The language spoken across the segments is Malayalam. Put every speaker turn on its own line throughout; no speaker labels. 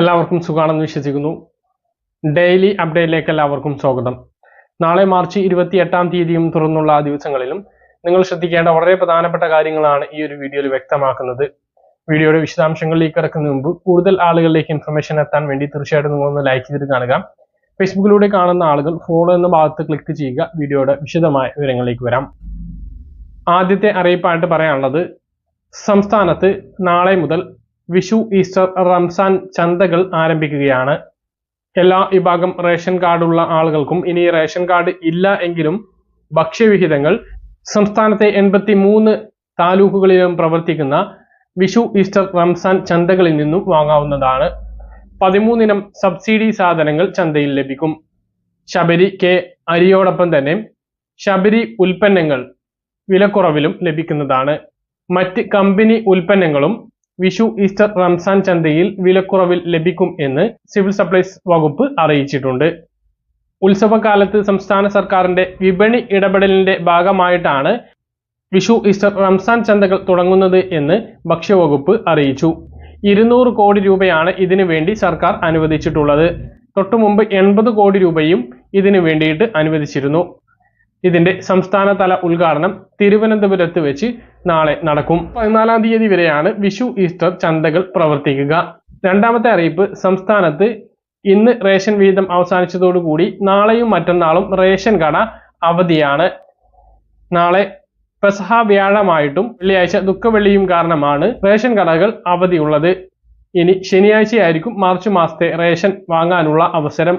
എല്ലാവർക്കും സുഖാണെന്ന് വിശ്വസിക്കുന്നു. ഡെയിലി അപ്ഡേറ്റിലേക്ക് എല്ലാവർക്കും സ്വാഗതം. നാളെ മാർച്ച് ഇരുപത്തി എട്ടാം തീയതിയും തുറന്നുള്ള ദിവസങ്ങളിലും നിങ്ങൾ ശ്രദ്ധിക്കേണ്ട വളരെ പ്രധാനപ്പെട്ട കാര്യങ്ങളാണ് ഈ ഒരു വീഡിയോയിൽ വ്യക്തമാക്കുന്നത്. വീഡിയോയുടെ വിശദാംശങ്ങളിലേക്ക് കിടക്കുന്നതിന് മുമ്പ് കൂടുതൽ ആളുകളിലേക്ക് ഇൻഫർമേഷൻ എത്താൻ വേണ്ടി തീർച്ചയായിട്ടും നിങ്ങളൊന്ന് ലൈക്ക് ചെയ്ത് കാണുക. ഫേസ്ബുക്കിലൂടെ കാണുന്ന ആളുകൾ ഫോളോ എന്ന ഭാഗത്ത് ക്ലിക്ക് ചെയ്യുക. വീഡിയോയുടെ വിശദമായ വിവരങ്ങളിലേക്ക് വരാം. ആദ്യത്തെ അറിയിപ്പായിട്ട് പറയാനുള്ളത് സംസ്ഥാനത്ത് നാളെ മുതൽ വിഷു ഈസ്റ്റർ റംസാൻ ചന്തകൾ ആരംഭിക്കുകയാണ്. എല്ലാ വിഭാഗം റേഷൻ കാർഡുള്ള ആളുകൾക്കും ഇനി റേഷൻ കാർഡ് ഇല്ല എങ്കിലും ഭക്ഷ്യവിഹിതങ്ങൾ സംസ്ഥാനത്തെ എൺപത്തി മൂന്ന് താലൂക്കുകളിലും പ്രവർത്തിക്കുന്ന വിഷു ഈസ്റ്റർ റംസാൻ ചന്തകളിൽ നിന്നും വാങ്ങാവുന്നതാണ്. പതിമൂന്നിനം സബ്സിഡി സാധനങ്ങൾ ചന്തയിൽ ലഭിക്കും. ശബരി കെ അരിയോടൊപ്പം തന്നെ ശബരി ഉൽപ്പന്നങ്ങൾ വിലക്കുറവിലും ലഭിക്കുന്നതാണ്. മറ്റ് കമ്പനി ഉൽപ്പന്നങ്ങളും വിഷു ഈസ്റ്റർ റംസാൻ ചന്തയിൽ വിലക്കുറവിൽ ലഭിക്കും എന്ന് സിവിൽ സപ്ലൈസ് വകുപ്പ് അറിയിച്ചിട്ടുണ്ട്. ഉത്സവകാലത്ത് സംസ്ഥാന സർക്കാരിന്റെ വിപണി ഇടപെടലിന്റെ ഭാഗമായിട്ടാണ് വിഷു ഈസ്റ്റർ റംസാൻ ചന്തകൾ തുടങ്ങുന്നത് എന്ന് ഭക്ഷ്യവകുപ്പ് അറിയിച്ചു. ഇരുന്നൂറ് കോടി രൂപയാണ് ഇതിനു വേണ്ടി സർക്കാർ അനുവദിച്ചിട്ടുള്ളത്. തൊട്ടുമുമ്പ് എൺപത് കോടി രൂപയും ഇതിനു വേണ്ടിയിട്ട് അനുവദിച്ചിരുന്നു. ഇതിന്റെ സംസ്ഥാനതല ഉദ്ഘാടനം തിരുവനന്തപുരത്ത് വെച്ച് നാളെ നടക്കും. പതിനാലാം തീയതി വരെയാണ് വിഷു ഈസ്റ്റർ ചന്തകൾ പ്രവർത്തിക്കുക. രണ്ടാമത്തെ അറിയിപ്പ് സംസ്ഥാനത്ത് ഇന്ന് റേഷൻ വിഹിതം അവസാനിച്ചതോടുകൂടി നാളെയും മറ്റന്നാളും റേഷൻ കട അവധിയാണ്. നാളെ പെസഹ വ്യാഴമായിട്ടും വെള്ളിയാഴ്ച ദുഃഖവെള്ളിയും കാരണമാണ് റേഷൻ കടകൾ അവധിയുള്ളത്. ഇനി ശനിയാഴ്ചയായിരിക്കും മാർച്ച് മാസത്തെ റേഷൻ വാങ്ങാനുള്ള അവസരം.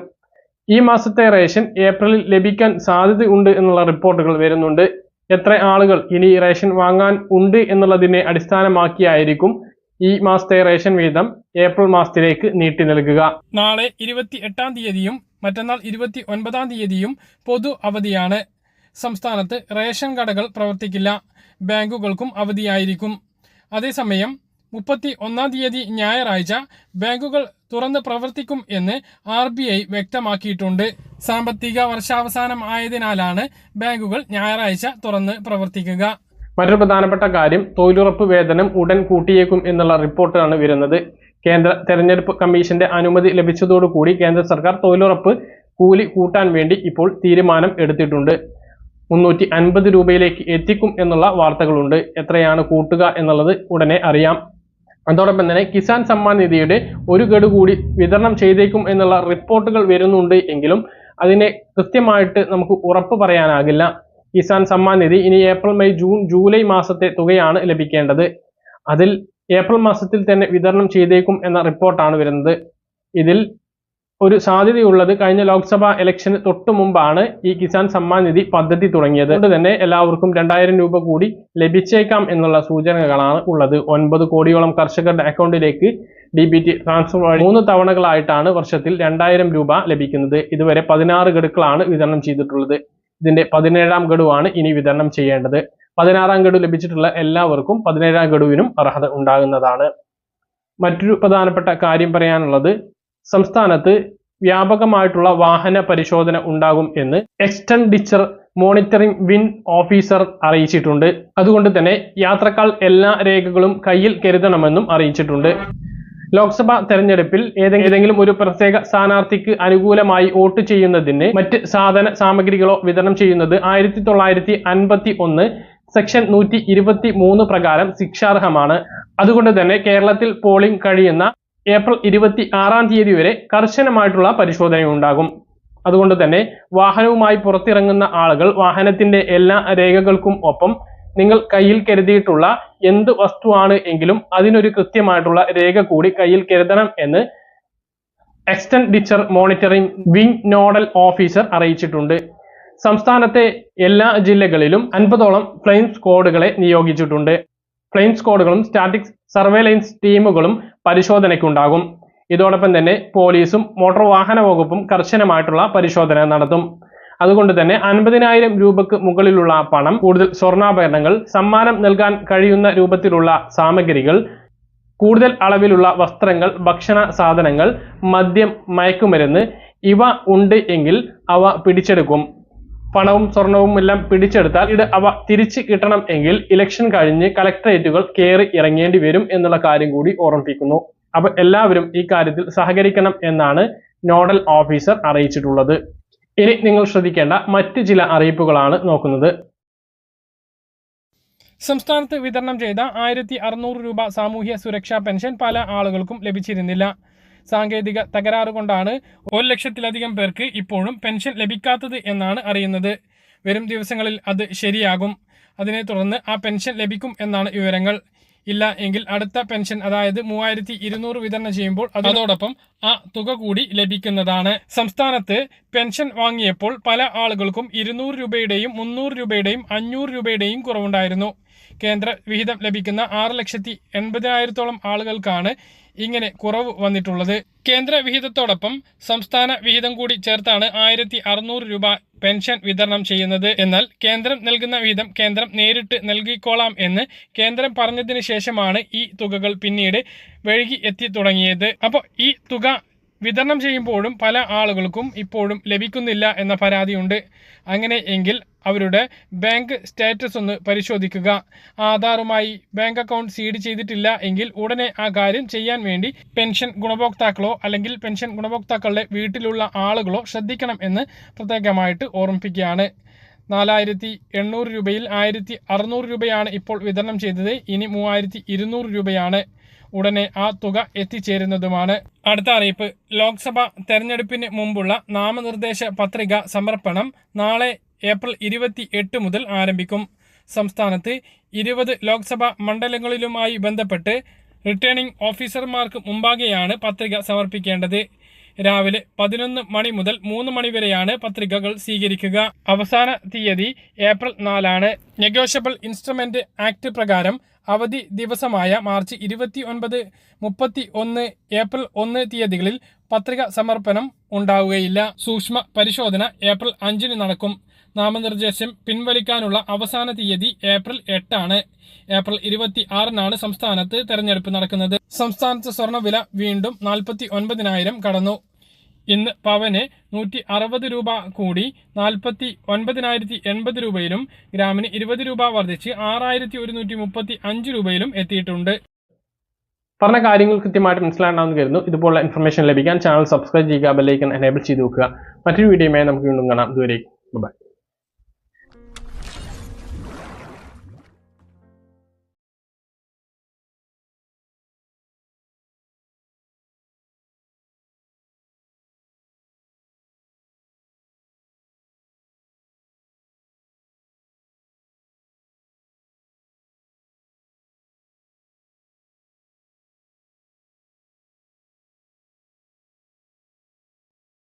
ഈ മാസത്തെ റേഷൻ ഏപ്രിലിൽ ലഭിക്കാൻ സാധ്യതയുണ്ട് എന്നുള്ള റിപ്പോർട്ടുകൾ വരുന്നുണ്ട്. എത്ര ആളുകൾ ഇനി റേഷൻ വാങ്ങാൻ ഉണ്ട് എന്നുള്ളതിനെ അടിസ്ഥാനമാക്കിയായിരിക്കും ഈ മാസത്തെ റേഷൻ വീതം ഏപ്രിൽ മാസത്തിലേക്ക് നീട്ടി നൽകുക. നാളെ ഇരുപത്തി എട്ടാം തീയതിയും മറ്റന്നാൾ ഇരുപത്തി ഒൻപതാം തീയതിയും പൊതു അവധിയാണ്. സംസ്ഥാനത്ത് റേഷൻ കടകൾ പ്രവർത്തിക്കില്ല. ബാങ്കുകൾക്കും അവധിയായിരിക്കും. അതേസമയം മുപ്പത്തി ഒന്നാം തീയതി ഞായറാഴ്ച ബാങ്കുകൾ തുറന്ന് പ്രവർത്തിക്കും എന്ന് ആർ ബി ഐ വ്യക്തമാക്കിയിട്ടുണ്ട്. സാമ്പത്തിക വർഷാവസാനം ആയതിനാലാണ് ബാങ്കുകൾ ഞായറാഴ്ച തുറന്ന് പ്രവർത്തിക്കുക. മറ്റൊരു പ്രധാനപ്പെട്ട കാര്യം തൊഴിലുറപ്പ് വേതനം ഉടൻ കൂട്ടിയേക്കും എന്നുള്ള റിപ്പോർട്ടാണ് വരുന്നത്. കേന്ദ്ര തെരഞ്ഞെടുപ്പ് കമ്മീഷന്റെ അനുമതി ലഭിച്ചതോടുകൂടി കേന്ദ്ര സർക്കാർ തൊഴിലുറപ്പ് കൂലി കൂട്ടാൻ വേണ്ടി ഇപ്പോൾ തീരുമാനം എടുത്തിട്ടുണ്ട്. മുന്നൂറ്റി അൻപത് രൂപയിലേക്ക് എത്തിക്കും എന്നുള്ള വാർത്തകളുണ്ട്. എത്രയാണ് കൂട്ടുക എന്നുള്ളത് ഉടനെ അറിയാം. അതോടൊപ്പം തന്നെ കിസാൻ സമ്മാൻ നിധിയുടെ ഒരു ഗഡു കൂടി വിതരണം ചെയ്തേക്കും എന്നുള്ള റിപ്പോർട്ടുകൾ വരുന്നുണ്ട് എങ്കിലും അതിനെ കൃത്യമായിട്ട് നമുക്ക് ഉറപ്പ് പറയാനാകില്ല. കിസാൻ സമ്മാൻ നിധി ഇനി ഏപ്രിൽ മെയ് ജൂൺ ജൂലൈ മാസത്തെ തുകയാണ് ലഭിക്കേണ്ടത്. അതിൽ ഏപ്രിൽ മാസത്തിൽ തന്നെ വിതരണം ചെയ്തേക്കും എന്ന റിപ്പോർട്ടാണ് വരുന്നത്. ഇതിൽ ഒരു സാധ്യതയുള്ളത് കഴിഞ്ഞ ലോക്സഭാ ഇലക്ഷന് തൊട്ടു മുമ്പാണ് ഈ കിസാൻ സമ്മാൻ നിധി പദ്ധതി തുടങ്ങിയത്. അതുകൊണ്ട് തന്നെ എല്ലാവർക്കും രണ്ടായിരം രൂപ കൂടി ലഭിച്ചേക്കാം എന്നുള്ള സൂചനകളാണ് ഉള്ളത്. ഒൻപത് കോടിയോളം കർഷകരുടെ അക്കൗണ്ടിലേക്ക് ഡി ബി ടി ട്രാൻസ്ഫർ വഴി മൂന്ന് തവണകളായിട്ടാണ് വർഷത്തിൽ രണ്ടായിരം രൂപ ലഭിക്കുന്നത്. ഇതുവരെ പതിനാറ് ഗഡുക്കളാണ് വിതരണം ചെയ്തിട്ടുള്ളത്. ഇതിന്റെ പതിനേഴാം ഗഡുവാണ് ഇനി വിതരണം ചെയ്യേണ്ടത്. പതിനാറാം ഗഡു ലഭിച്ചിട്ടുള്ള എല്ലാവർക്കും പതിനേഴാം ഗഡുവിനും അർഹത ഉണ്ടാകുന്നതാണ്. മറ്റൊരു പ്രധാനപ്പെട്ട കാര്യം പറയാനുള്ളത് സംസ്ഥാനത്ത് വ്യാപകമായിട്ടുള്ള വാഹന പരിശോധന ഉണ്ടാകും എന്ന് എക്സ്റ്റൻഡിച്ചർ മോണിറ്ററിംഗ് വിൻ ഓഫീസർ അറിയിച്ചിട്ടുണ്ട്. അതുകൊണ്ട് തന്നെ യാത്രക്കാൾ എല്ലാ രേഖകളും കയ്യിൽ കരുതണമെന്നും അറിയിച്ചിട്ടുണ്ട്. ലോക്സഭാ തെരഞ്ഞെടുപ്പിൽ ഏതെങ്കിലും ഒരു പ്രത്യേക സ്ഥാനാർത്ഥിക്ക് അനുകൂലമായി വോട്ട് ചെയ്യുന്നതിന് മറ്റ് സാധന സാമഗ്രികളോ വിതരണം ചെയ്യുന്നത് ആയിരത്തി തൊള്ളായിരത്തി അൻപത്തി ഒന്ന് സെക്ഷൻ നൂറ്റി ഇരുപത്തി മൂന്ന് പ്രകാരം ശിക്ഷാർഹമാണ്. അതുകൊണ്ട് തന്നെ കേരളത്തിൽ പോളിംഗ് കഴിയുന്ന ഏപ്രിൽ ഇരുപത്തി ആറാം തീയതി വരെ കർശനമായിട്ടുള്ള പരിശോധന ഉണ്ടാകും. അതുകൊണ്ട് തന്നെ വാഹനവുമായി പുറത്തിറങ്ങുന്ന ആളുകൾ വാഹനത്തിന്റെ എല്ലാ രേഖകൾക്കും ഒപ്പം നിങ്ങൾ കയ്യിൽ കരുതിയിട്ടുള്ള എന്ത് വസ്തുവാണ് എങ്കിലും അതിനൊരു കൃത്യമായിട്ടുള്ള രേഖ കൂടി കയ്യിൽ കരുതണം എന്ന് expenditure monitoring wing nodal officer അറിയിച്ചിട്ടുണ്ട്. സംസ്ഥാനത്തെ എല്ലാ ജില്ലകളിലും അൻപതോളം ഫ്ലെയിം സ്ക്വാഡുകളെ നിയോഗിച്ചിട്ടുണ്ട്. ഫ്ലെയിം സ്ക്വാഡുകളും സ്റ്റാറ്റിക് സർവേലൻസ് ടീമുകളും പരിശോധനയ്ക്കുണ്ടാകും. ഇതോടൊപ്പം തന്നെ പോലീസും മോട്ടോർ വാഹന വകുപ്പും കർശനമായിട്ടുള്ള പരിശോധന നടത്തും. അതുകൊണ്ട് തന്നെ അൻപതിനായിരം രൂപക്ക് മുകളിലുള്ള പണം കൂടുതൽ സ്വർണാഭരണങ്ങൾ സമ്മാനം നൽകാൻ കഴിയുന്ന രൂപത്തിലുള്ള സാമഗ്രികൾ കൂടുതൽ അളവിലുള്ള വസ്ത്രങ്ങൾ ഭക്ഷണ സാധനങ്ങൾ മദ്യം മയക്കുമരുന്ന് ഇവ ഉണ്ട് എങ്കിൽ അവ പിടിച്ചെടുക്കും. പണവും സ്വർണവും എല്ലാം പിടിച്ചെടുത്താൽ ഇത് അവ തിരിച്ചു കിട്ടണം എങ്കിൽ ഇലക്ഷൻ കഴിഞ്ഞ് കളക്ടറേറ്റുകൾ കയറി ഇറങ്ങേണ്ടി വരും എന്നുള്ള കാര്യം കൂടി ഓർമ്മിപ്പിക്കുന്നു.
അപ്പൊ എല്ലാവരും ഈ കാര്യത്തിൽ സഹകരിക്കണം എന്നാണ് നോഡൽ ഓഫീസർ അറിയിച്ചിട്ടുള്ളത്. ഇനി നിങ്ങൾ ശ്രദ്ധിക്കേണ്ട മറ്റ് ചില അറിയിപ്പുകളാണ് നോക്കുന്നത്. സംസ്ഥാനത്ത് വിതരണം ചെയ്ത ആയിരത്തി അറുന്നൂറ് രൂപ സാമൂഹ്യ സുരക്ഷാ പെൻഷൻ പല ആളുകൾക്കും ലഭിച്ചിരുന്നില്ല. സാങ്കേതിക തകരാറ് കൊണ്ടാണ് ഒരു ലക്ഷത്തിലധികം പേർക്ക് ഇപ്പോഴും പെൻഷൻ ലഭിക്കാത്തത് എന്നാണ് അറിയുന്നത്. വരും ദിവസങ്ങളിൽ അത് ശരിയാകും. അതിനെ തുടർന്ന് ആ പെൻഷൻ ലഭിക്കും എന്നാണ് വിവരങ്ങൾ. ഇല്ല എങ്കിൽ അടുത്ത പെൻഷൻ അതായത് മൂവായിരത്തി ഇരുന്നൂറ് വിതരണം ചെയ്യുമ്പോൾ അതോടൊപ്പം ആ തുക കൂടി ലഭിക്കുന്നതാണ്. സംസ്ഥാനത്ത് പെൻഷൻ വാങ്ങിയപ്പോൾ പല ആളുകൾക്കും ഇരുന്നൂറ് രൂപയുടെയും മുന്നൂറ് രൂപയുടെയും അഞ്ഞൂറ് രൂപയുടെയും കുറവുണ്ടായിരുന്നു. കേന്ദ്ര വിഹിതം ലഭിക്കുന്ന ആറ് ലക്ഷത്തി എൺപതിനായിരത്തോളം ആളുകൾക്കാണ് ഇങ്ങനെ കുറവ് വന്നിട്ടുള്ളത്. കേന്ദ്ര വിഹിതത്തോടൊപ്പം സംസ്ഥാന വിഹിതം കൂടി ചേർത്താണ് ആയിരത്തി അറുന്നൂറ് രൂപ പെൻഷൻ വിതരണം ചെയ്യുന്നത്. എന്നാൽ കേന്ദ്രം നൽകുന്ന വിഹിതം കേന്ദ്രം നേരിട്ട് നൽകിക്കോളാം എന്ന് കേന്ദ്രം പറഞ്ഞതിന് ശേഷമാണ് ഈ തുകകൾ പിന്നീട് വഴുകി എത്തി തുടങ്ങിയത്. അപ്പോൾ ഈ തുക വിതരണം ചെയ്യുമ്പോഴും പല ആളുകൾക്കും ഇപ്പോഴും ലഭിക്കുന്നില്ല എന്ന പരാതിയുണ്ട്. അങ്ങനെ എങ്കിൽ അവരുടെ ബാങ്ക് സ്റ്റാറ്റസ് ഒന്ന് പരിശോധിക്കുക. ആധാറുമായി ബാങ്ക് അക്കൗണ്ട് സീഡ് ചെയ്തിട്ടില്ല എങ്കിൽ ഉടനെ ആ കാര്യം ചെയ്യാൻ വേണ്ടി പെൻഷൻ ഗുണഭോക്താക്കളോ അല്ലെങ്കിൽ പെൻഷൻ ഗുണഭോക്താക്കളുടെ വീട്ടിലുള്ള ആളുകളോ ശ്രദ്ധിക്കണം എന്ന് പ്രത്യേകമായിട്ട് ഓർമ്മിപ്പിക്കുകയാണ്. നാലായിരത്തി എണ്ണൂറ് രൂപയിൽ ആയിരത്തി അറുന്നൂറ് രൂപയാണ് ഇപ്പോൾ വിതരണം ചെയ്തത്. ഇനി മൂവായിരത്തി ഇരുന്നൂറ് രൂപയാണ്. ഉടനെ ആ തുക എത്തിച്ചേരുന്നതുമാണ്. അടുത്ത അറിയിപ്പ്. ലോക്സഭ തെരഞ്ഞെടുപ്പിന് മുമ്പുള്ള നാമനിർദ്ദേശ പത്രിക സമർപ്പണം നാളെ ഏപ്രിൽ ഇരുപത്തി എട്ട് മുതൽ ആരംഭിക്കും. സംസ്ഥാനത്ത് ഇരുപത് ലോക്സഭാ മണ്ഡലങ്ങളിലുമായി ബന്ധപ്പെട്ട് റിട്ടേണിംഗ് ഓഫീസർമാർക്ക് മുമ്പാകെയാണ് പത്രിക സമർപ്പിക്കേണ്ടത്. രാവിലെ പതിനൊന്ന് മണി മുതൽ മൂന്ന് മണി വരെയാണ് പത്രികകൾ സ്വീകരിക്കുക. അവസാന തീയതി ഏപ്രിൽ നാലാണ്. നെഗോഷ്യബിൾ ഇൻസ്ട്രുമെന്റ് ആക്ട് പ്രകാരം അവധി ദിവസമായ മാർച്ച് ഇരുപത്തി ഒൻപത് മുപ്പത്തി ഒന്ന് ഏപ്രിൽ ഒന്ന് തീയതികളിൽ പത്രിക സമർപ്പണം ഉണ്ടാവുകയില്ല. സൂക്ഷ്മ പരിശോധന ഏപ്രിൽ അഞ്ചിന് നടക്കും. നാമനിർദ്ദേശം പിൻവലിക്കാനുള്ള അവസാന തീയതി ഏപ്രിൽ എട്ടാണ്. ഏപ്രിൽ ഇരുപത്തി ആറിനാണ് സംസ്ഥാനത്ത് തെരഞ്ഞെടുപ്പ് നടക്കുന്നത്. സംസ്ഥാനത്ത് സ്വർണവില വീണ്ടും നാൽപ്പത്തി ഒൻപതിനായിരം കടന്നു. ഇന്ന് പവന് നൂറ്റി അറുപത് രൂപ കൂടി നാൽപ്പത്തി ഒൻപതിനായിരത്തി എൺപത് രൂപയിലും ഗ്രാമിന് ഇരുപത് രൂപ വർദ്ധിച്ച് ആറായിരത്തി ഒരുന്നൂറ്റി മുപ്പത്തി അഞ്ച് രൂപയിലും എത്തിയിട്ടുണ്ട്. പറഞ്ഞ കാര്യങ്ങൾ കൃത്യമായിട്ട് മനസ്സിലാണെന്ന് കരുതുന്നു. ഇതുപോലുള്ള ഇൻഫർമേഷൻ ലഭിക്കാൻ ചാനൽ സബ്സ്ക്രൈബ് ചെയ്യുക ബെല്ലൈക്കൻ എനേബിൾ ചെയ്ത് വെക്കുക. മറ്റൊരു വീഡിയോയുമായി നമുക്ക് വീണ്ടും കാണാം. ഇതുവരെ ബൈ